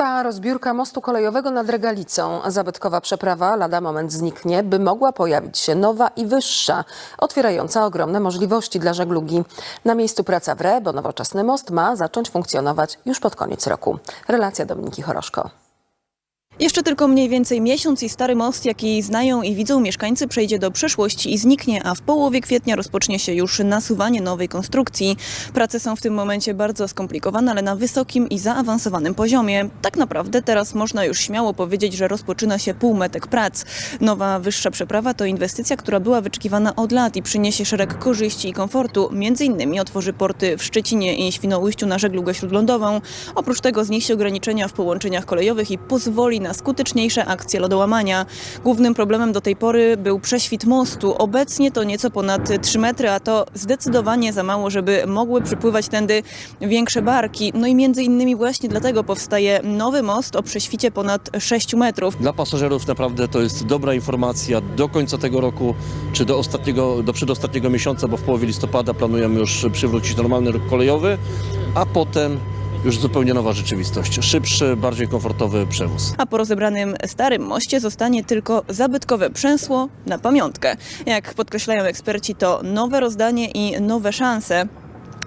Trwa rozbiórka mostu kolejowego nad Regalicą. Zabytkowa przeprawa lada moment zniknie, by mogła pojawić się nowa i wyższa, otwierająca ogromne możliwości dla żeglugi. Na miejscu praca w RE, bo nowoczesny most ma zacząć funkcjonować już pod koniec roku. Relacja Dominiki Choroszko. Jeszcze tylko mniej więcej miesiąc i stary most, jaki znają i widzą mieszkańcy, przejdzie do przeszłości i zniknie, a w połowie kwietnia rozpocznie się już nasuwanie nowej konstrukcji. Prace są w tym momencie bardzo skomplikowane, ale na wysokim i zaawansowanym poziomie. Tak naprawdę teraz można już śmiało powiedzieć, że rozpoczyna się półmetek prac. Nowa, wyższa przeprawa to inwestycja, która była wyczekiwana od lat i przyniesie szereg korzyści i komfortu. Między innymi otworzy porty w Szczecinie i Świnoujściu na żeglugę śródlądową. Oprócz tego zniesie ograniczenia w połączeniach kolejowych i pozwoli na skuteczniejsze akcje lodołamania. Głównym problemem do tej pory był prześwit mostu. Obecnie to nieco ponad 3 metry, a to zdecydowanie za mało, żeby mogły przypływać tędy większe barki. No i między innymi właśnie dlatego powstaje nowy most o prześwicie ponad 6 metrów. Dla pasażerów naprawdę to jest dobra informacja do końca tego roku, czy do ostatniego, do przedostatniego miesiąca, bo w połowie listopada planujemy już przywrócić normalny ruch kolejowy, a potem już zupełnie nowa rzeczywistość. Szybszy, bardziej komfortowy przewóz. A po rozebranym starym moście zostanie tylko zabytkowe przęsło na pamiątkę. Jak podkreślają eksperci, to nowe rozdanie i nowe szanse.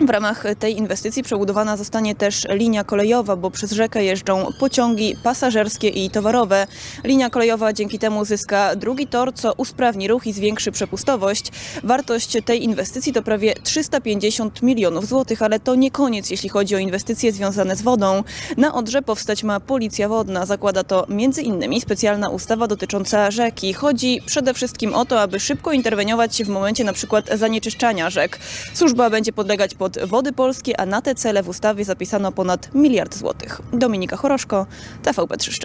W ramach tej inwestycji przebudowana zostanie też linia kolejowa, bo przez rzekę jeżdżą pociągi pasażerskie i towarowe. Linia kolejowa dzięki temu zyska drugi tor, co usprawni ruch i zwiększy przepustowość. Wartość tej inwestycji to prawie 350 milionów złotych, ale to nie koniec, jeśli chodzi o inwestycje związane z wodą. Na Odrze powstać ma policja wodna. Zakłada to innymi specjalna ustawa dotycząca rzeki. Chodzi przede wszystkim o to, aby szybko interweniować w momencie przykład zanieczyszczania rzek. Służba będzie podlegać pod Wody Polskie, a na te cele w ustawie zapisano ponad miliard złotych. Dominika Choroszko, TVP3 Szczecin.